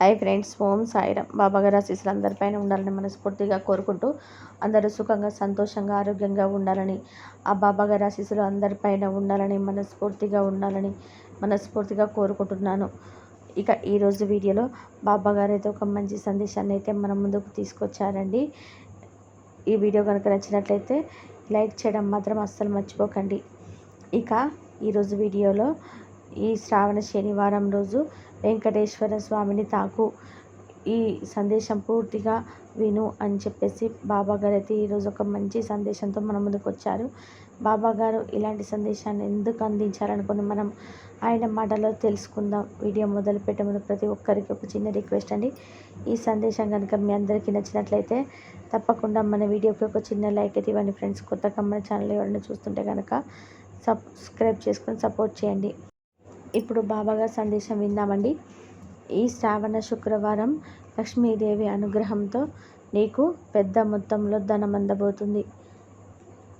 Hi friends ఓం సాయిరామ్. బాబాగారు ఆశీస్సులు అందరిపైన ఉండాలని మనస్ఫూర్తిగా కోరుకుంటూ అందరూ సుఖంగా సంతోషంగా ఆరోగ్యంగా ఉండాలని ఆ బాబాగారు ఆశీస్సులు అందరిపైన ఉండాలని మనస్ఫూర్తిగా ఉండాలని మనస్ఫూర్తిగా కోరుకుంటున్నాను. ఇక ఈరోజు వీడియోలో బాబాగారు అయితే ఒక మంచి సందేశాన్ని అయితే మన ముందుకు తీసుకొచ్చారండి. ఈ వీడియో కనుక నచ్చినట్లయితే లైక్ చేయడం మాత్రం అస్సలు మర్చిపోకండి. ఇక ఈరోజు వీడియోలో ఈ శ్రావణ శనివారం రోజు వెంకటేశ్వర స్వామిని తాకు. ఈ సందేశం పూర్తిగా విను అని చెప్పేసి బాబా గారు అయితే ఈరోజు ఒక మంచి సందేశంతో మన ముందుకు వచ్చారు. బాబా గారు ఇలాంటి సందేశాన్ని ఎందుకు అందించారనుకుని మనం ఆయన మాటలో తెలుసుకుందాం. వీడియో మొదలు పెట్టే ముందు ప్రతి ఒక్కరికి ఒక చిన్న రిక్వెస్ట్ అండి. ఈ సందేశం కనుక మీ అందరికీ నచ్చినట్లయితే తప్పకుండా మన వీడియోకి ఒక చిన్న లైక్ అయితే ఇవ్వండి ఫ్రెండ్స్. కొత్తగా మన ఛానల్ ఎవరైనా చూస్తుంటే కనుక సబ్స్క్రైబ్ చేసుకొని సపోర్ట్ చేయండి. ఇప్పుడు బాబాగారి సందేశం విందామండి. ఈ శ్రావణ శుక్రవారం లక్ష్మీదేవి అనుగ్రహంతో నీకు పెద్ద మొత్తంలో ధనం అందబోతుంది.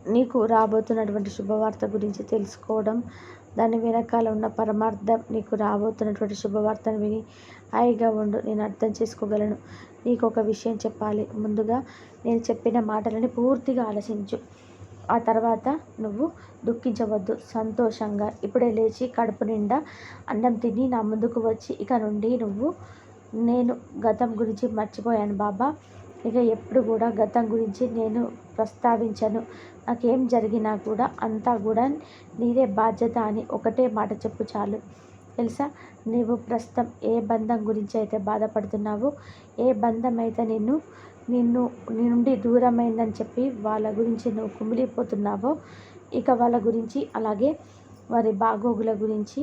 నీకు రాబోతున్నటువంటి శుభవార్త గురించి తెలుసుకోవడం దాని వెనకాల ఉన్న పరమార్థం నీకు రాబోతున్నటువంటి శుభవార్తను విని హాయిగా ఉండు నేను అర్థం చేసుకోగలను. నీకు ఒక విషయం చెప్పాలి. ముందుగా నేను చెప్పిన మాటలని పూర్తిగా ఆలోచించు ఆ తర్వాత నువ్వు దుఃఖించవద్దు. సంతోషంగా ఇప్పుడే లేచి కడుపు నిండా అన్నం తిని నా ముందుకు వచ్చి ఇక నుండి నువ్వు నేను గతం గురించి మర్చిపోయాను బాబా. ఇక ఎప్పుడు కూడా గతం గురించి నేను ప్రస్తావించను. నాకేం జరిగినా కూడా అంతా కూడా నీదే బాధ్యత అని ఒకటే మాట చెప్పు చాలు. తెలుసా నీవు ప్రస్తుతం ఏ బంధం గురించి అయితే బాధపడుతున్నావో ఏ బంధం అయితే నిన్ను నిన్ను నీ నుండి దూరమైందని చెప్పి వాళ్ళ గురించి నువ్వు కుమిలిపోతున్నావో ఇక వాళ్ళ గురించి అలాగే వారి బాగోగుల గురించి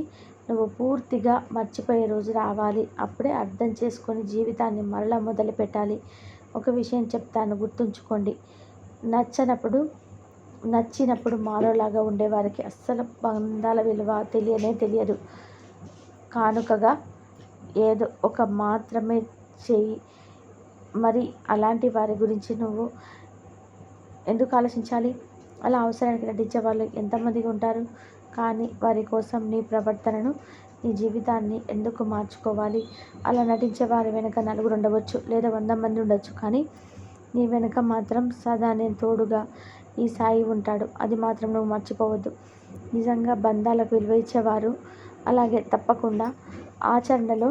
నువ్వు పూర్తిగా మర్చిపోయే రోజు రావాలి. అప్పుడే అర్థం చేసుకొని జీవితాన్ని మరలా మొదలు పెట్టాలి ఒక విషయం చెప్తాను గుర్తుంచుకోండి. నచ్చనప్పుడు నచ్చినప్పుడు మారోలాగా ఉండేవారికి అస్సలు బంధాల విలువ తెలియనే తెలియదు. కానుకగా ఏదో ఒక మాత్రమే చేయి. మరి అలాంటి వారి గురించి నువ్వు ఎందుకు ఆలోచించాలి? అలా అవసరానికి నటించే వాళ్ళు ఎంతమంది ఉంటారు? కానీ వారి కోసం నీ ప్రవర్తనను నీ జీవితాన్ని ఎందుకు మార్చుకోవాలి? అలా నటించే వారి వెనుక నలుగురు ఉండవచ్చు లేదా వంద మంది ఉండొచ్చు. కానీ నీ వెనుక మాత్రం సదా నేను తోడుగా ఈ సాయి ఉంటాడు. అది మాత్రం నువ్వు మర్చిపోవద్దు. నిజంగా బంధాలకు విలువ ఇచ్చేవారు. అలాగే తప్పకుండా ఆచరణలో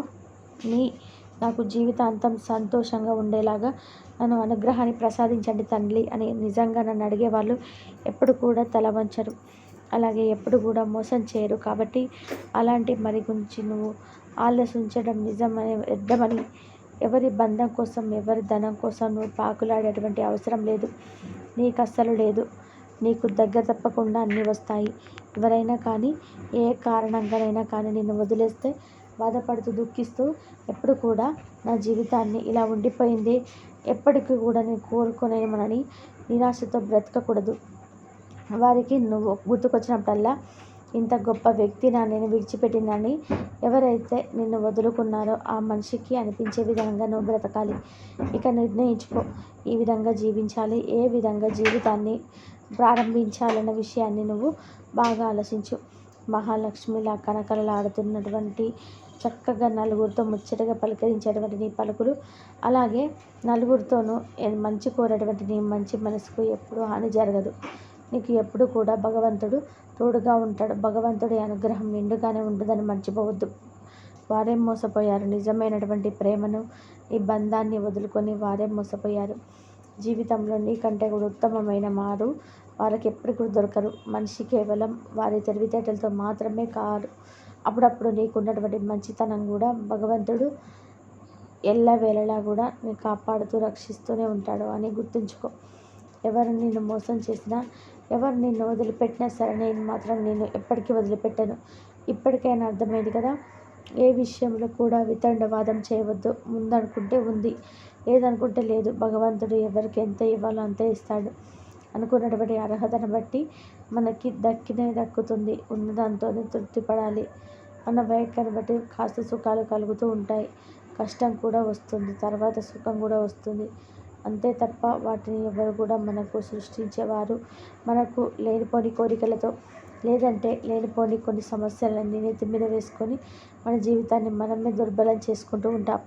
నీ నాకు జీవితాంతం సంతోషంగా ఉండేలాగా నన్ను అనుగ్రహాన్ని ప్రసాదించండి తండ్రి అని నిజంగా నన్ను అడిగేవాళ్ళు ఎప్పుడు కూడా తల వంచరు అలాగే ఎప్పుడు కూడా మోసం చేయరు. కాబట్టి అలాంటి మరి గురించి నువ్వు ఆలోచించడం నిజమని వ్యర్థమని ఎవరి బంధం కోసం ఎవరి ధనం కోసం నువ్వు పాకులాడేటువంటి అవసరం లేదు. నీకు అస్సలు లేదు. నీకు దగ్గర తప్పకుండా అన్నీ వస్తాయి. ఎవరైనా కానీ ఏ కారణంగానైనా కానీ నిన్ను వదిలేస్తే బాధపడుతూ దుఃఖిస్తూ ఎప్పుడు కూడా నా జీవితాన్ని ఇలా ఉండిపోయింది. ఎప్పటికీ కూడా నేను కోరుకునేమనని నిరాశతో బ్రతకకూడదు. వారికి నువ్వు గుర్తుకొచ్చినప్పుడల్లా ఇంత గొప్ప వ్యక్తి నా నేను విడిచిపెట్టిందని ఎవరైతే నిన్ను వదులుకున్నారో ఆ మనిషికి అనిపించే విధంగా నువ్వు బ్రతకాలి. ఇక నిర్ణయించుకో. ఈ విధంగా జీవించాలి. ఏ విధంగా జీవితాన్ని ప్రారంభించాలన్న విషయాన్ని నువ్వు బాగా ఆలోచించు. మహాలక్ష్మిలా కనకలలాడుతున్నటువంటి చక్కగా నలుగురితో ముచ్చటగా పలకరించేటువంటి నీ పలుకులు. అలాగే నలుగురితోనూ మంచి కోరేటువంటి నీ మంచి మనసుకు ఎప్పుడూ హాని జరగదు. నీకు ఎప్పుడు కూడా భగవంతుడు తోడుగా ఉంటాడు. భగవంతుడి అనుగ్రహం నిండుగానే ఉంటుందని మర్చిపోవద్దు. వారే మోసపోయారు. నిజమైనటువంటి ప్రేమను ఈ బంధాన్ని వదులుకొని వారే మోసపోయారు. జీవితంలో నీకంటే కూడా ఉత్తమమైన మారు వారికి ఎప్పుడు కూడా దొరకరు. మనిషి కేవలం వారి తెలివితేటలతో మాత్రమే కారు. అప్పుడప్పుడు నీకున్నటువంటి మంచితనం కూడా భగవంతుడు ఎల్లవేళలా కూడా నీ కాపాడుతూ రక్షిస్తూనే ఉంటాడు అని గుర్తుంచుకో. ఎవరు నిన్ను మోసం చేసినా ఎవరు నిన్ను వదిలిపెట్టినా సరే నేను మాత్రం నేను ఎప్పటికీ వదిలిపెట్టాను. ఇప్పటికైనా అర్థమైంది కదా? ఏ విషయంలో కూడా వితండవాదం చేయవద్దు. ముందనుకుంటే ఉంది. లేదనుకుంటే లేదు. భగవంతుడు ఎవరికి ఎంత ఇవ్వాలో అంతే ఇస్తాడు. అనుకున్నటువంటి అర్హతను బట్టి మనకి దక్కినే దక్కుతుంది. ఉన్నదాంతోనే తృప్తి పడాలి మన వైఖరిని బట్టి కాస్త సుఖాలు కలుగుతూ ఉంటాయి. కష్టం కూడా వస్తుంది. తర్వాత సుఖం కూడా వస్తుంది. అంతే తప్ప వాటిని ఎవరు కూడా మనకు సృష్టించేవారు మనకు లేనిపోని కోరికలతో లేదంటే లేనిపోని కొన్ని సమస్యలన్నీ నెత్తి మీద వేసుకొని మన జీవితాన్ని మనమే దుర్బలం చేసుకుంటూ ఉంటాం.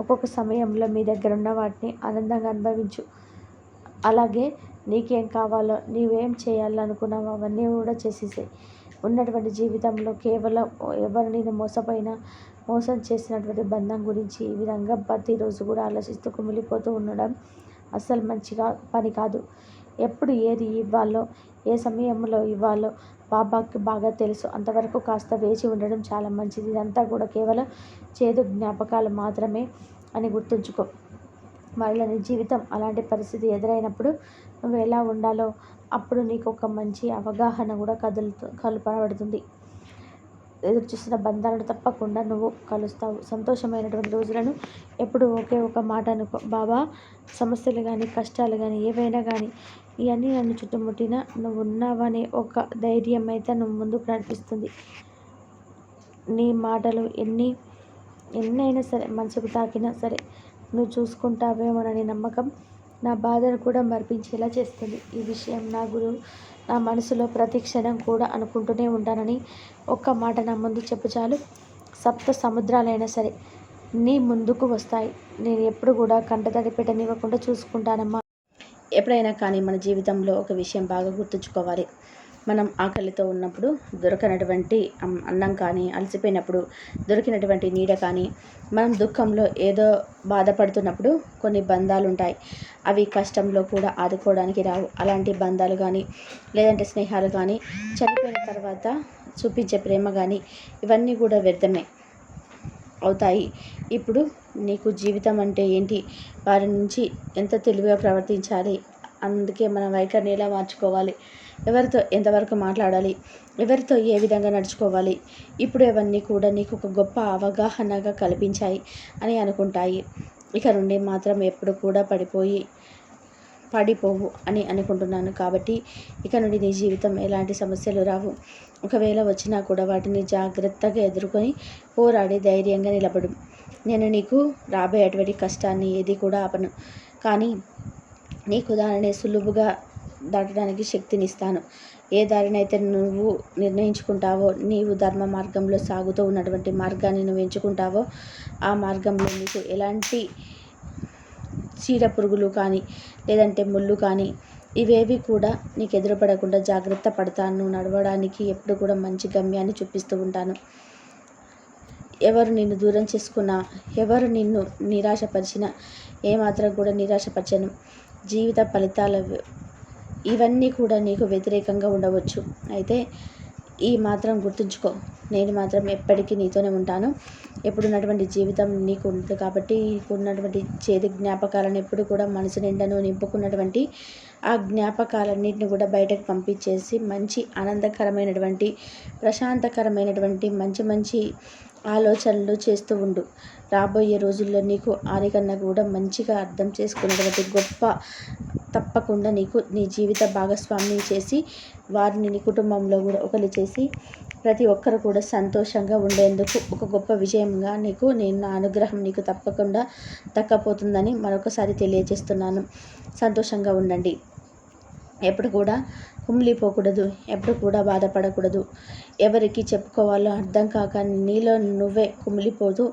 ఒక్కొక్క సమయంలో మీ దగ్గర ఉన్న వాటిని ఆనందంగా అనుభవించు. అలాగే నీకేం కావాలో నీవేం చేయాలనుకున్నావో అవన్నీ కూడా చేసేసాయి. ఉన్నటువంటి జీవితంలో కేవలం ఎవరు నేను మోసపోయినా మోసం చేసినటువంటి బంధం గురించి ఈ విధంగా ప్రతిరోజు కూడా ఆలోచిస్తూ కుమిలిపోతూ ఉండడం అస్సలు మంచిగా పని కాదు. ఎప్పుడు ఏది ఇవ్వాలో ఏ సమయంలో ఇవ్వాలో బాబాకి బాగా తెలుసు. అంతవరకు కాస్త వేచి ఉండడం చాలా మంచిది. ఇదంతా కూడా కేవలం చేదు జ్ఞాపకాలు మాత్రమే అని గుర్తుంచుకో. మరలా నీ జీవితం అలాంటి పరిస్థితి ఎదురైనప్పుడు ఎలా ఉండాలో అప్పుడు నీకు ఒక మంచి అవగాహన కూడా కదులుతూ కలపబడుతుంది. ఎదురు చూసిన బంధాలను తప్పకుండా నువ్వు కలుస్తావు. సంతోషమైనటువంటి రోజులను ఎప్పుడు ఒకే ఒక మాట అనుకో బాబా సమస్యలు కానీ కష్టాలు కానీ ఏవైనా కానీ ఇవన్నీ నన్ను చుట్టుముట్టిన నువ్వు ఉన్నావనే ఒక ధైర్యం అయితే నువ్వు ముందుకు నడిపిస్తుంది. నీ మాటలు ఎన్ని ఎన్నైనా సరే మనసుకు తాకినా సరే నువ్వు చూసుకుంటావేమోనని నమ్మకం నా బాధను కూడా మర్పించేలా చేస్తుంది. ఈ విషయం నా గురువు నా మనసులో ప్రతి క్షణం కూడా అనుకుంటూనే ఉంటానని ఒక్క మాట నా ముందు చెప్పు చాలు. సప్త సముద్రాలైనా సరే నీ ముందుకు వస్తాయి. నేను ఎప్పుడు కూడా కంటతడి పెట్టనివ్వకుండా చూసుకుంటానమ్మా. ఎప్పుడైనా కానీ మన జీవితంలో ఒక విషయం బాగా గుర్తుంచుకోవాలి. మనం ఆకలితో ఉన్నప్పుడు దొరకనటువంటి అన్నం కానీ అలసిపోయినప్పుడు దొరికినటువంటి నీడ కానీ మనం దుఃఖంలో ఏదో బాధపడుతున్నప్పుడు కొన్ని బంధాలు ఉంటాయి అవి కష్టంలో కూడా ఆదుకోవడానికి రావు. అలాంటి బంధాలు కానీ లేదంటే స్నేహాలు కానీ చనిపోయిన తర్వాత చూపించే ప్రేమ కానీ ఇవన్నీ కూడా వ్యర్థమే అవుతాయి. ఇప్పుడు నీకు జీవితం అంటే ఏంటి? వారి నుంచి ఎంత తెలివిగా ప్రవర్తించాలి? అందుకే మన వైఖరిని ఎలా మార్చుకోవాలి? ఎవరితో ఎంతవరకు మాట్లాడాలి? ఎవరితో ఏ విధంగా నడుచుకోవాలి? ఇప్పుడు అవన్నీ కూడా నీకు ఒక గొప్ప అవగాహనగా కల్పించాయి అని అనుకుంటాయి. ఇక నుండి మాత్రం ఎప్పుడు కూడా పడిపోయి పడిపోవు అని అనుకుంటున్నాను కాబట్టి ఇక నుండి నీ జీవితం ఎలాంటి సమస్యలు రావు. ఒకవేళ వచ్చినా కూడా వాటిని జాగ్రత్తగా ఎదుర్కొని పోరాడి ధైర్యంగా నిలబడు. నేను నీకు రాబోయేటువంటి కష్టాన్ని ఏది కూడా ఆపను. కానీ నీకు దానిని సులువుగా దాటడానికి శక్తినిస్తాను. ఏ దారినైతే నువ్వు నిర్ణయించుకుంటావో నీవు ధర్మ మార్గంలో సాగుతూ ఉన్నటువంటి మార్గాన్ని నువ్వు ఎంచుకుంటావో ఆ మార్గంలో నీకు ఎలాంటి చీడ పురుగులు కానీ లేదంటే ముళ్ళు కానీ ఇవేవి కూడా నీకు ఎదురుపడకుండా జాగ్రత్త పడతాను. నడవడానికి ఎప్పుడు కూడా మంచి గమ్యాన్ని చూపిస్తూ ఉంటాను. ఎవరు నిన్ను దూరం చేసుకున్నా ఎవరు నిన్ను నిరాశపరిచినా ఏమాత్రం కూడా నిరాశపరచను. జీవిత ఫలితాలు ఇవన్నీ కూడా నీకు వ్యతిరేకంగా ఉండవచ్చు. అయితే ఈ మాత్రం గుర్తుంచుకో నేను మాత్రం ఎప్పటికీ నీతోనే ఉంటాను. ఎప్పుడు ఉన్నటువంటి జీవితం నీకు ఉంటుంది కాబట్టి నీకు ఉన్నటువంటి చేదు జ్ఞాపకాలను ఎప్పుడు కూడా మనసు నిండను నింపుకున్నటువంటి ఆ జ్ఞాపకాలన్నింటిని కూడా బయటకు పంపించేసి మంచి ఆనందకరమైనటువంటి ప్రశాంతకరమైనటువంటి మంచి మంచి ఆలోచనలు చేస్తూ ఉండు. రాబోయే రోజుల్లో నీకు ఆరికన్నా కూడా మంచిగా అర్థం చేసుకునేటువంటి గొప్ప తప్పకుండా నీకు నీ జీవిత భాగస్వామిని చేసి వారిని నీ కుటుంబంలో కూడా ఒకరు చేసి ప్రతి ఒక్కరు కూడా సంతోషంగా ఉండేందుకు ఒక గొప్ప విజయంగా నీకు నేను నా అనుగ్రహం నీకు తప్పకుండా దక్కపోతుందని మరొకసారి తెలియజేస్తున్నాను. సంతోషంగా ఉండండి. ఎప్పుడు కూడా కుమిలిపోకూడదు ఎప్పుడు కూడా బాధపడకూడదు. ఎవరికి చెప్పుకోవాలో అర్థం కాక నీలో నువ్వే కుమిలిపోతూ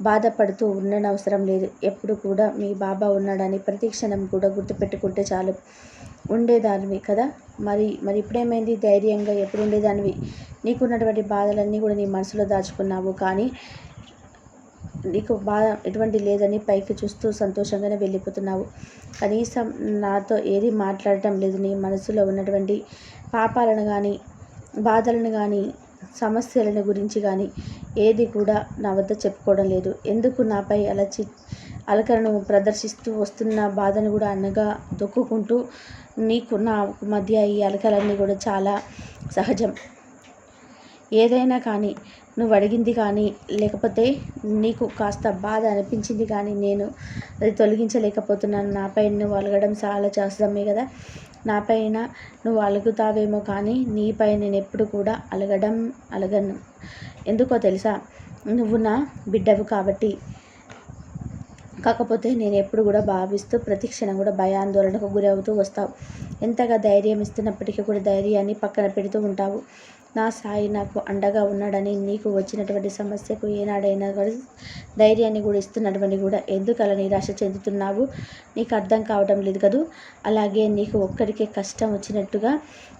బాధపడుతూ ఉండనవసరం లేదు. ఎప్పుడు కూడా మీ బాబా ఉన్నాడని ప్రతిక్షణం కూడా గుర్తుపెట్టుకుంటే చాలు. ఉండేదానివి కదా? మరి మరి ఇప్పుడేమైంది? ధైర్యంగా ఎప్పుడు ఉండేదానివి? నీకున్నటువంటి బాధలన్నీ కూడా నీ మనసులో దాచుకున్నావు కానీ నీకు బాధ ఎటువంటి లేదని పైకి చూస్తూ సంతోషంగానే వెళ్ళిపోతున్నావు. కనీసం నాతో ఏది మాట్లాడటం లేదు. నీ మనసులో ఉన్నటువంటి పాపాలను కానీ బాధలను కానీ సమస్యలను గురించి కానీ ఏది కూడా నా వద్ద చెప్పుకోవడం లేదు. ఎందుకు నాపై అలచి అలకలను ప్రదర్శిస్తూ వస్తున్న బాధను కూడా అనగా దొక్కుకుంటూ నీకు నా మధ్య ఈ అలకలన్నీ కూడా చాలా సహజం. ఏదైనా కానీ నువ్వు అడిగింది కానీ లేకపోతే నీకు కాస్త బాధ అనిపించింది కానీ నేను అది తొలగించలేకపోతున్నాను. నాపై నువ్వు అలగడం చాలా చేస్తామే కదా. నాపైన నువ్వు అలుగుతావేమో కానీ నీపై నేను ఎప్పుడు కూడా అలగడం అలగను. ఎందుకో తెలుసా? నువ్వు నా బిడ్డవు కాబట్టి. కాకపోతే నేను ఎప్పుడు కూడా భావిస్తూ ప్రతి క్షణం కూడా భయాందోళనకు గురవుతూ వస్తావు. ఎంతగా ధైర్యం ఇస్తున్నప్పటికీ కూడా ధైర్యాన్ని పక్కన పెడుతూ ఉంటావు. నా సాయి నాకు అండగా ఉన్నాడని నీకు వచ్చినటువంటి సమస్యకు ఏనాడైనా కూడా ధైర్యాన్ని కూడా ఇస్తున్నటువంటి కూడా ఎందుకు అలా నిరాశ చెందుతున్నావు? నీకు అర్థం కావడం లేదు కదూ? అలాగే నీకు ఒక్కడికే కష్టం వచ్చినట్టుగా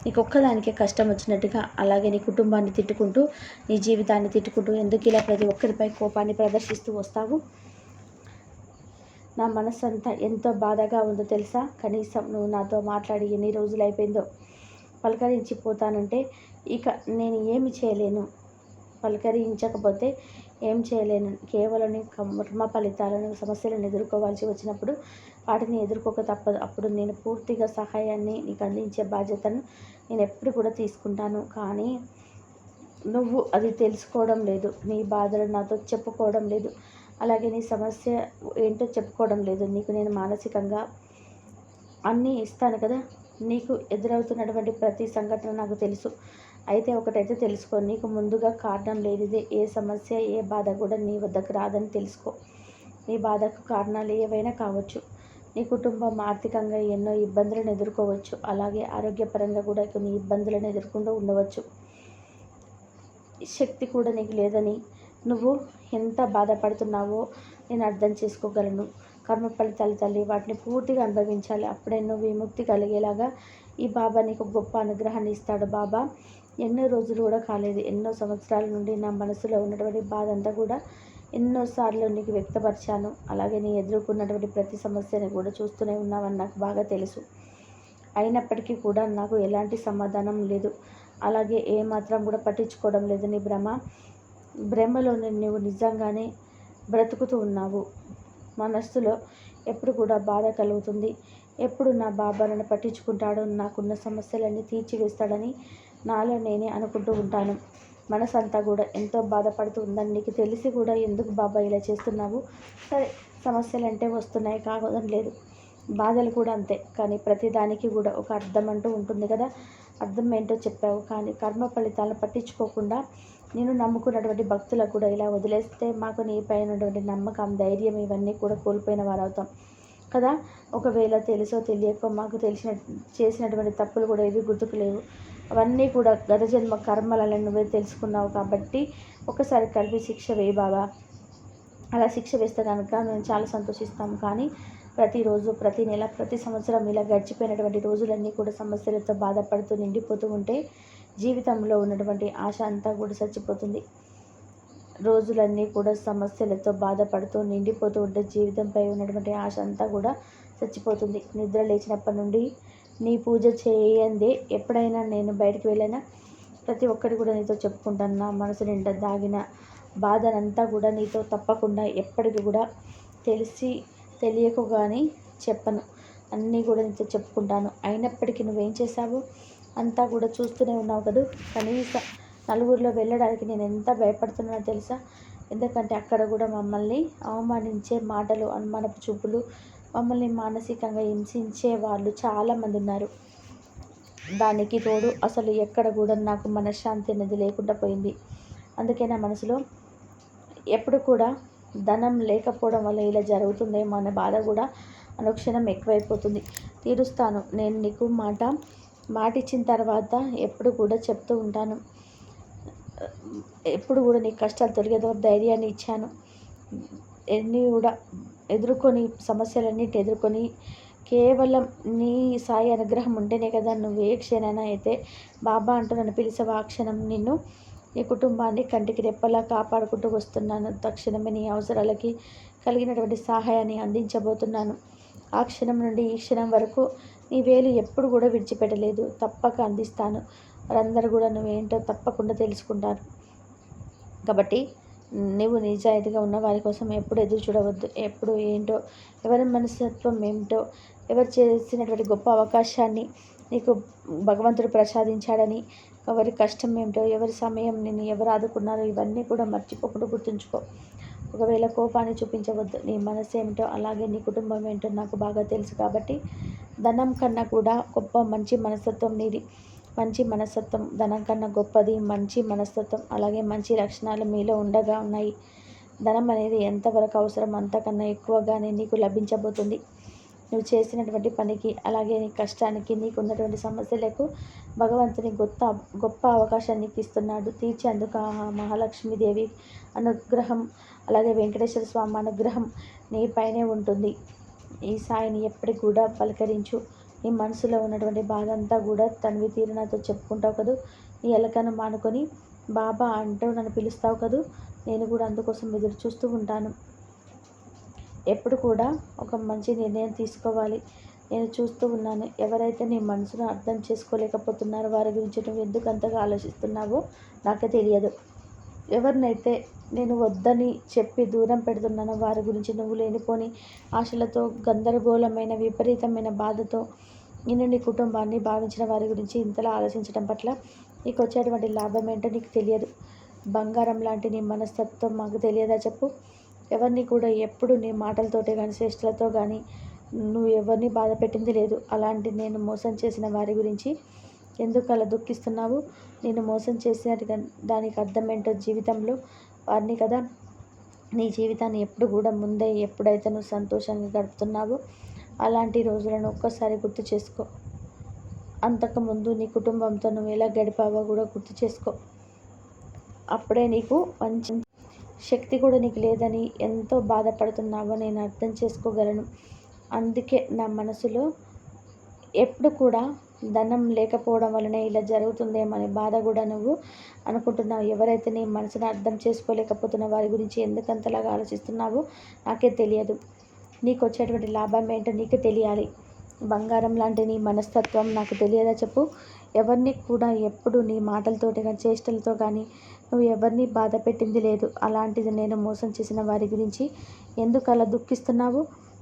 నీకు ఒక్కదానికే కష్టం వచ్చినట్టుగా అలాగే నీ కుటుంబాన్ని తిట్టుకుంటూ నీ జీవితాన్ని తిట్టుకుంటూ ఎందుకు ఇలా ప్రతి ఒక్కరిపై కోపాన్ని ప్రదర్శిస్తూ వస్తావు? నా మనసు అంతా ఎంతో బాధగా ఉందో తెలుసా? కనీసం నువ్వు నాతో మాట్లాడి ఎన్ని రోజులు అయిపోయిందో పలకరించిపోతానంటే ఇక నేను ఏమి చేయలేను. పలకరించకపోతే ఏం చేయలేను. కేవలం కర్మ ఫలితాలను సమస్యలను ఎదుర్కోవాల్సి వచ్చినప్పుడు వాటిని ఎదుర్కోక తప్పదు. అప్పుడు నేను పూర్తిగా సహాయాన్ని నీకు అందించే బాధ్యతను నేను ఎప్పుడు కూడా తీసుకుంటాను. కానీ నువ్వు అది తెలుసుకోవడం లేదు. నీ బాధలు నాతో చెప్పుకోవడం లేదు. అలాగే నీ సమస్య ఏంటో చెప్పుకోవడం లేదు. నీకు నేను మానసికంగా అన్నీ ఇస్తాను కదా? నీకు ఎదురవుతున్నటువంటి ప్రతి సంఘటన నాకు తెలుసు. అయితే ఒకటైతే తెలుసుకో నీకు ముందుగా కారణం లేనిదే ఏ సమస్య ఏ బాధ కూడా నీ వద్దకు రాదని తెలుసుకో. నీ బాధకు కారణాలు ఏవైనా కావచ్చు. నీ కుటుంబం ఆర్థికంగా ఎన్నో ఇబ్బందులను ఎదుర్కోవచ్చు. అలాగే ఆరోగ్యపరంగా కూడా కొన్ని ఇబ్బందులను ఎదుర్కొంటూ ఉండవచ్చు. శక్తి కూడా నీకు లేదని నువ్వు ఎంత బాధపడుతున్నావో నేను అర్థం చేసుకోగలను. కర్మ ఫలితాలు తల్లి వాటిని పూర్తిగా అనుభవించాలి. అప్పుడే నువ్వు విముక్తి కలిగేలాగా ఈ బాబా నీకు గొప్ప అనుగ్రహాన్ని ఇస్తాడు బాబా. ఎన్నో రోజులు కూడా కాలేదు. ఎన్నో సంవత్సరాల నుండి నా మనసులో ఉన్నటువంటి బాధ అంతా కూడా ఎన్నోసార్లు నీకు వ్యక్తపరిచాను. అలాగే నీ ఎదుర్కొన్నటువంటి ప్రతి సమస్యని కూడా చూస్తూనే ఉన్నావని నాకు బాగా తెలుసు. అయినప్పటికీ కూడా నాకు ఎలాంటి సమాధానం లేదు. అలాగే ఏమాత్రం కూడా పట్టించుకోవడం లేదు నీ భ్రమ. భ్రమలో నువ్వు నిజంగానే బ్రతుకుతూ ఉన్నావు. మనస్సులో ఎప్పుడు కూడా బాధ కలుగుతుంది. ఎప్పుడు నా బాబా నన్ను పట్టించుకుంటాడో నాకున్న సమస్యలన్నీ తీర్చివేస్తాడని నాలో నేనే అనుకుంటూ ఉంటాను. మనసంతా కూడా ఎంతో బాధపడుతూ ఉందని నీకు తెలిసి కూడా ఎందుకు బాబా ఇలా చేస్తున్నావు? సరే సమస్యలు అంటే వస్తున్నాయి కావడం లేదు. బాధలు కూడా అంతే కానీ ప్రతిదానికి కూడా ఒక అర్థం అంటూ ఉంటుంది కదా. అర్థం ఏంటో చెప్పావు కానీ కర్మ ఫలితాలను పట్టించుకోకుండా నేను నమ్ముకున్నటువంటి భక్తులకు కూడా ఇలా వదిలేస్తే మాకు నీపై ఉన్నటువంటి నమ్మకం ధైర్యం ఇవన్నీ కూడా కోల్పోయిన వారు అవుతాం కదా? ఒకవేళ తెలుసో తెలియకో మాకు తెలిసిన చేసినటువంటి తప్పులు కూడా ఏవి గుర్తుకు లేవు. అవన్నీ కూడా గత జన్మ కర్మలను నువ్వే తెలుసుకున్నావు కాబట్టి ఒకసారి కలిపి శిక్ష వేయి బాబా. అలా శిక్ష వేస్తే కనుక మేము చాలా సంతోషిస్తాము కానీ ప్రతిరోజు ప్రతి నెల ప్రతి సంవత్సరం ఇలా గడిచిపోయినటువంటి రోజులన్నీ కూడా సమస్యలతో బాధపడుతూ నిండిపోతూ ఉంటే జీవితంలో ఉన్నటువంటి ఆశ అంతా కూడా చచ్చిపోతుంది. రోజులన్నీ కూడా సమస్యలతో బాధపడుతూ నిండిపోతూ ఉంటే జీవితంపై ఉన్నటువంటి ఆశ అంతా కూడా చచ్చిపోతుంది. నిద్ర లేచినప్పటి నుండి నీ పూజ చేయందే. ఎప్పుడైనా నేను బయటకు వెళ్ళినా ప్రతి ఒక్కటి కూడా నీతో చెప్పుకుంటాను నా మనసు నిండా దాగిన బాధనంతా కూడా నీతో తప్పకుండా ఎప్పటికీ కూడా తెలిసి తెలియకు కానీ చెప్పను. అన్నీ కూడా నీతో చెప్పుకుంటాను. అయినప్పటికీ నువ్వేం చేశావు? అంతా కూడా చూస్తూనే ఉన్నావు కదా? కనీసం నలుగురిలో వెళ్ళడానికి నేను ఎంత భయపడుతున్నానో తెలుసా? ఎందుకంటే అక్కడ కూడా మమ్మల్ని అవమానించే మాటలు అనుమానపు చూపులు మమ్మల్ని మానసికంగా హింసించే వాళ్ళు చాలామంది ఉన్నారు. దానికి తోడు అసలు ఎక్కడ కూడా నాకు మనశ్శాంతి అనేది లేకుండా పోయింది. అందుకే నా మనసులో ఎప్పుడు కూడా ధనం లేకపోవడం వల్ల ఇలా జరుగుతుందేమో అనే బాధ కూడా అనుక్షణం ఎక్కువైపోతుంది. తీరుస్తాను. నేను నీకు మాట మాట ఇచ్చిన తర్వాత ఎప్పుడు కూడా చెప్తూ ఉంటాను. ఎప్పుడు కూడా నీ కష్టాలు తొలగేదో ధైర్యాన్ని ఇచ్చాను. ఎన్ని కూడా ఎదుర్కొని సమస్యలన్నిటి ఎదుర్కొని కేవలం నీ సాయి అనుగ్రహం ఉంటేనే కదా నువ్వు ఏ క్షణైనా అయితే బాబా అంటూ నన్ను పిలిచే ఆ క్షణం నిన్ను నీ కుటుంబాన్ని కంటికి రెప్పలా కాపాడుకుంటూ వస్తున్నాను. తక్షణమే నీ అవసరాలకి కలిగినటువంటి సహాయాన్ని అందించబోతున్నాను. ఆ క్షణం నుండి ఈ క్షణం వరకు నీ వేలు ఎప్పుడు కూడా విడిచిపెట్టలేదు. తప్పక అందిస్తాను. వారందరూ కూడా నువ్వేంటో తప్పకుండా తెలుసుకుంటారు. కాబట్టి నువ్వు నిజాయితీగా ఉన్న వారి కోసం ఎప్పుడు ఎదురు చూడవద్దు. ఎప్పుడు ఏంటో ఎవరి మనస్తత్వం ఏమిటో ఎవరు చేసినటువంటి గొప్ప అవకాశాన్ని నీకు భగవంతుడు ప్రసాదించాడని ఎవరి కష్టం ఏమిటో ఎవరి సమయం నేను ఎవరు ఆదుకున్నారో ఇవన్నీ కూడా మర్చిపోకుండా గుర్తుంచుకో. ఒకవేళ కోపాన్ని చూపించవద్దు. నీ మనసు ఏమిటో అలాగే నీ కుటుంబం ఏంటో నాకు బాగా తెలుసు కాబట్టి ధనం కన్నా కూడా గొప్ప మంచి మనస్తత్వం నీది. మంచి మనస్తత్వం ధనం కన్నా గొప్పది మంచి మనస్తత్వం అలాగే మంచి లక్షణాలు మీలో ఉండగా ఉన్నాయి. ధనం అనేది ఎంతవరకు అవసరం అంతకన్నా ఎక్కువగానే నీకు లభించబోతుంది. నువ్వు చేసినటువంటి పనికి అలాగే నీ కష్టానికి నీకు ఉన్నటువంటి సమస్యలకు భగవంతుని గొప్ప గొప్ప అవకాశాన్ని నీకు ఇస్తున్నాడు. తీర్చేందుకు ఆ మహాలక్ష్మీదేవి అనుగ్రహం అలాగే వెంకటేశ్వర స్వామి అనుగ్రహం నీ పైనే ఉంటుంది. ఈ సాయిని ఎప్పటికి కూడా పలకరించు. నీ మనసులో ఉన్నటువంటి బాధ అంతా కూడా తనివి తీరు నాతో చెప్పుకుంటావు కదూ? నీ ఎలకను మానుకొని బాబా అంటూ నన్ను పిలుస్తావు కదూ? నేను కూడా అందుకోసం ఎదురు చూస్తూ ఉంటాను. ఎప్పుడు కూడా ఒక మంచి నిర్ణయం తీసుకోవాలి. నేను చూస్తూ ఉన్నాను. ఎవరైతే నీ మనసును అర్థం చేసుకోలేకపోతున్నారో వారి గురించి నువ్వు ఎందుకు అంతగా ఆలోచిస్తున్నావో నాకు తెలియదు. ఎవరినైతే నేను వద్దని చెప్పి దూరం పెడుతున్నాను. వారి గురించి నువ్వు లేనిపోని ఆశలతో గందరగోళమైన విపరీతమైన బాధతో నేను నీ కుటుంబాన్ని భావించిన వారి గురించి ఇంతలా ఆలోచించడం పట్ల నీకు వచ్చేటువంటి లాభం ఏంటో నీకు తెలియదు. బంగారం లాంటి నీ మనస్తత్వం మాకు తెలియదా చెప్పు. ఎవరిని కూడా ఎప్పుడు నీ మాటలతోటే కానీ శ్రేష్ఠులతో కానీ నువ్వు ఎవరిని బాధ పెట్టింది లేదు. అలాంటి నేను మోసం చేసిన వారి గురించి ఎందుకు అలా దుఃఖిస్తున్నావు? నేను మోసం చేసిన దానికి అర్థం ఏంటో జీవితంలో వారిని కదా. నీ జీవితాన్ని ఎప్పుడు కూడా ముందే ఎప్పుడైతే నువ్వు సంతోషంగా గడుపుతున్నావో అలాంటి రోజులను ఒక్కసారి గుర్తు చేసుకో. అంతకుముందు నీ కుటుంబంతో నువ్వు ఎలా గడిపావో కూడా గుర్తు చేసుకో. అప్పుడే నీకు మంచి శక్తి కూడా నీకు లేదని ఎంతో బాధపడుతున్నావో నేను అర్థం చేసుకోగలను. అందుకే నా మనసులో ఎప్పుడు కూడా ధనం లేకపోవడం వలనే ఇలా జరుగుతుందేమనే బాధ కూడా నువ్వు అనుకుంటున్నావు. ఎవరైతే నీ మనసుని అర్థం చేసుకోలేకపోతున్న వారి గురించి ఎందుకంతలాగా ఆలోచిస్తున్నావో నాకే తెలియదు. నీకు వచ్చేటువంటి లాభం ఏంటో నీకు తెలియాలి. బంగారం లాంటి నీ మనస్తత్వం నాకు తెలియదా చెప్పు. ఎవరిని కూడా ఎప్పుడు నీ మాటలతోటి కానీ చేష్టలతో కానీ నువ్వు ఎవరిని బాధ పెట్టింది లేదు. అలాంటిది నేను మోసం చేసిన వారి గురించి ఎందుకు అలా దుఃఖిస్తున్నావు?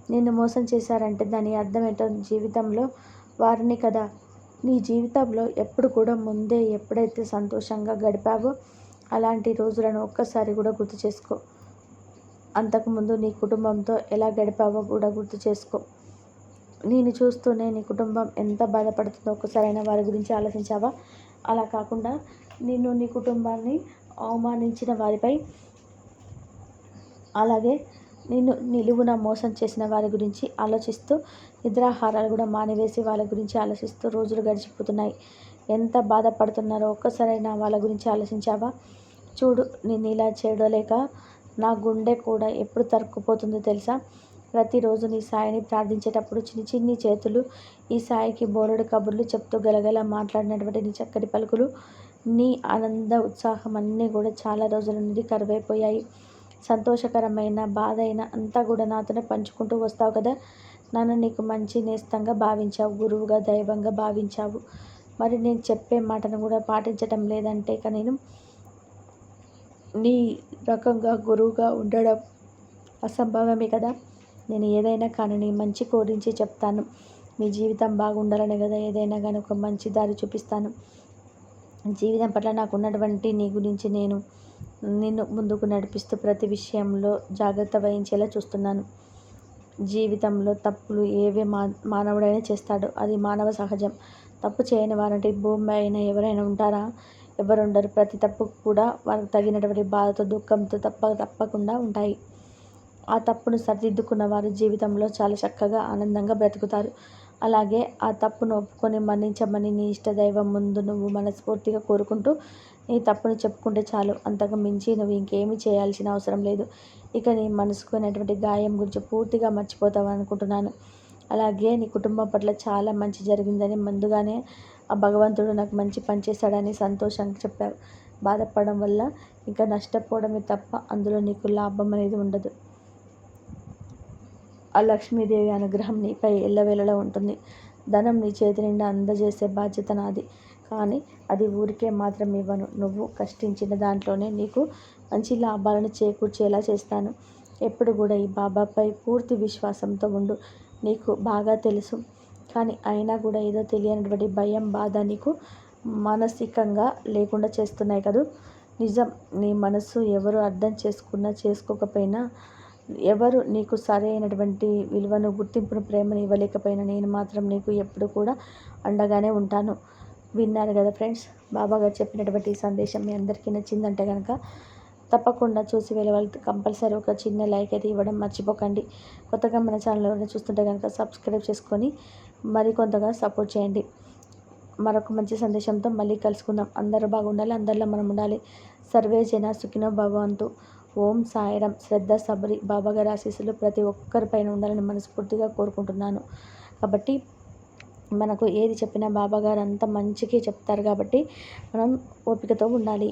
నిన్ను మోసం చేశారంటే దాని అర్థం ఏంటో జీవితంలో వారిని కదా నీ జీవితంలో ఎప్పుడు కూడా ముందే ఎప్పుడైతే సంతోషంగా గడిపావో అలాంటి రోజులను ఒక్కసారి కూడా గుర్తు చేసుకో. అంతకుముందు నీ కుటుంబంతో ఎలా గడిపావో కూడా గుర్తు చేసుకో. నేను చూస్తూనే నీ కుటుంబం ఎంత బాధపడుతుందో ఒక్కసారైనా వారి గురించి ఆలోచించావా? అలా కాకుండా నిన్ను నీ కుటుంబాన్ని అవమానించిన వారిపై అలాగే నిన్ను నిలువున మోసం చేసిన వారి గురించి ఆలోచిస్తూ నిద్రాహారాలు కూడా మానివేసి వాళ్ళ గురించి ఆలోచిస్తూ రోజులు గడిచిపోతున్నాయి. ఎంత బాధపడుతున్నారో ఒక్కసారైనా వాళ్ళ గురించి ఆలోచించావా? చూడు నేను ఇలా చేయడలేక నా గుండె కూడా ఎప్పుడు తరుక్కుపోతుందో తెలుసా? ప్రతిరోజు నీ సాయిని ప్రార్థించేటప్పుడు చిన్ని చిన్ని చేతులు ఈ సాయికి బోలెడు కబుర్లు చెప్తూ గలగల మాట్లాడినటువంటి నీ చక్కటి పలుకులు నీ ఆనంద ఉత్సాహం అన్నీ కూడా చాలా రోజుల నుండి కరువైపోయాయి. సంతోషకరమైన బాధ అయినా అంతా కూడా నాతోనే పంచుకుంటూ వస్తావు కదా. నన్ను నీకు మంచి నేస్తంగా భావించావు గురువుగా దైవంగా భావించావు. మరి నేను చెప్పే మాటను కూడా పాటించటం లేదంటే ఇక నేను నీ రకంగా గురువుగా ఉండడం అసంభవమే కదా. నేను ఏదైనా కానీ నీ మంచి కోరించి చెప్తాను. మీ జీవితం బాగుండాలని కదా ఏదైనా కానీ ఒక మంచి దారి చూపిస్తాను. జీవితం పట్ల నాకు ఉన్నటువంటి నీ గురించి నేను నిన్ను ముందుకు నడిపిస్తూ ప్రతి విషయంలో జాగ్రత్త వహించేలా చూస్తున్నాను. జీవితంలో తప్పులు ఏవే మా మానవుడైనా చేస్తాడు. అది మానవ సహజం. తప్పు చేయని వారంటే భూమి అయినా ఎవరైనా ఉంటారా? ఎవరు ఉండరు ప్రతి తప్పు కూడా వారికి తగినటువంటి బాధతో దుఃఖంతో తప్ప తప్పకుండా ఉంటాయి. ఆ తప్పును సరిదిద్దుకున్న వారు జీవితంలో చాలా చక్కగా ఆనందంగా బ్రతుకుతారు. అలాగే ఆ తప్పును ఒప్పుకొని మన్నించమని నీ ఇష్ట దైవం ముందు నువ్వు మనస్ఫూర్తిగా కోరుకుంటూ నీ తప్పును చెప్పుకుంటే చాలు. అంతకు మించి నువ్వు ఇంకేమీ చేయాల్సిన అవసరం లేదు. ఇక నీ మనసుకు అనేటువంటి గాయం గురించి పూర్తిగా మర్చిపోతావు అనుకుంటున్నాను. అలాగే నీ కుటుంబం పట్ల చాలా మంచి జరిగిందని ముందుగానే ఆ భగవంతుడు నాకు మంచి పని చేశాడని సంతోషంగా చెప్పావు. బాధపడడం వల్ల ఇంకా నష్టపోవడమే తప్ప అందులో నీకు లాభం అనేది ఉండదు. ఆ లక్ష్మీదేవి అనుగ్రహం నీపై ఎల్లవేళలా ఉంటుంది. ధనం నీ చేతి నిండా అందజేసే బాధ్యత నాది. కానీ అది ఊరికే మాత్రం ఇవ్వను. నువ్వు కష్టించిన దాంట్లోనే నీకు మంచి లాభాలను చేకూర్చేలా చేస్తాను. ఎప్పుడు కూడా ఈ బాబాపై పూర్తి విశ్వాసంతో ఉండు. నీకు బాగా తెలుసు. కానీ అయినా కూడా ఏదో తెలియనటువంటి భయం బాధ నీకు మానసికంగా లేకుండా చేస్తున్నాయి కదూ. నిజం నీ మనసు ఎవరు అర్థం చేసుకున్నా చేసుకోకపోయినా ఎవరు నీకు సరైనటువంటి విలువను గుర్తింపును ప్రేమను ఇవ్వలేకపోయినా నేను మాత్రం నీకు ఎప్పుడు కూడా అండగానే ఉంటాను. విన్నారు కదా ఫ్రెండ్స్. బాబా గారు చెప్పినటువంటి సందేశం మీ అందరికీ నచ్చిందంటే కనుక తప్పకుండా చూసి వెళ్ళే వాళ్ళు కంపల్సరీ ఒక చిన్న లైక్ అయితే ఇవ్వడం మర్చిపోకండి. కొత్తగా మన ఛానల్ ఎవరైనా చూస్తుంటే కనుక సబ్స్క్రైబ్ చేసుకొని మరి కొంతగా సపోర్ట్ చేయండి. మరొక మంచి సందేశంతో మళ్ళీ కలుసుకుందాం. అందరూ బాగుండాలి అందరిలో మనం ఉండాలి. సర్వే జన సుఖినో భగవంతు ఓం సాయరం. శ్రద్ధ సబరి. బాబాగారి ఆశీస్సులు ప్రతి ఒక్కరిపైన ఉండాలని మనస్ఫూర్తిగా కోరుకుంటున్నాను. కాబట్టి మనకు ఏది చెప్పినా బాబాగారు అంత మంచికే చెప్తారు కాబట్టి మనం ఓపికతో ఉండాలి.